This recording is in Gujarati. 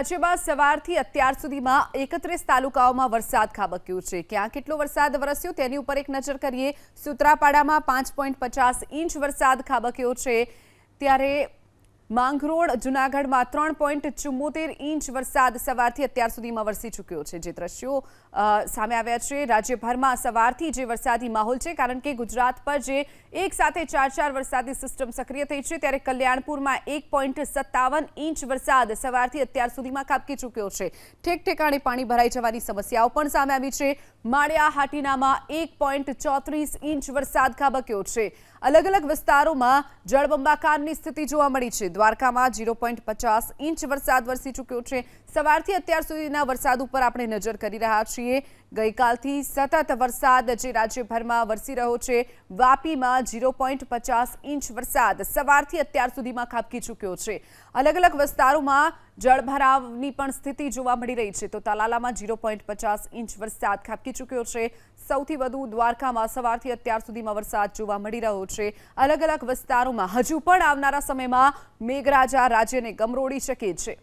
રાજ્યમાં સવારથી અત્યાર સુધીમાં એકત્રીસ તાલુકાઓમાં વરસાદ ખાબક્યો છે. ક્યાં કેટલો વરસાદ વરસ્યો તેની ઉપર એક નજર કરીએ. સુત્રાપાડામાં પાંચ ઇંચ વરસાદ ખાબક્યો છે. ત્યારે માંગરોળ, જુનાગઢમાં ત્રણ પોઈન્ટ ચુમ્મોતેર ઇંચ વરસાદ સવારથી અત્યાર સુધીમાં વરસી ચૂક્યો છે. જે દ્રશ્યો સામે આવ્યા છે, રાજ્યભરમાં સવારથી જે વરસાદી માહોલ છે, કારણ કે ગુજરાત પર જે એક સાથે ચાર ચાર વરસાદી સિસ્ટમ સક્રિય થઈ છે, ત્યારે કલ્યાણપુરમાં એક પોઈન્ટ સત્તાવન ઇંચ વરસાદ સવારથી અત્યાર સુધીમાં ખાબકી ચૂક્યો છે. ઠેક ઠેકાણે પાણી ભરાઈ જવાની સમસ્યાઓ પણ સામે આવી છે. માળિયા, હાટીનામાં એક પોઈન્ટ ચોત્રીસ ઇંચ વરસાદ ખાબક્યો છે. અલગ અલગ વિસ્તારોમાં જળબંબાકારની સ્થિતિ જોવા મળી છે. દ્વારકામાં ઝીરો પોઈન્ટ પચાસ ઇંચ વરસાદ વરસી ચૂક્યો છે. સવારથી અત્યાર સુધીના વરસાદ ઉપર આપણે નજર કરી રહ્યા છીએ. ગઈકાલથી સતત વરસાદ જે રાજ્યભરમાં વરસી રહ્યો છે, વાપીમાં ઝીરો પોઈન્ટ પચાસ ઇંચ વરસાદ સવારથી અત્યાર સુધીમાં ખાબકી ચૂક્યો છે. અલગ અલગ વિસ્તારોમાં જળભરાવની પણ સ્થિતિ જોવા મળી રહી છે. તો તાલાલામાં ઝીરો પોઈન્ટ પચાસ ઇંચ વરસાદ ખાબકી ચૂક્યો છે. સૌથી વધુ દ્વારકામાં સવારથી અત્યાર સુધીમાં વરસાદ જોવા મળી રહ્યો છે. અલગ અલગ વિસ્તારોમાં હજુ પણ આવનારા સમયમાં મેઘરાજા રાજ્યને ગમરોડી શકે છે.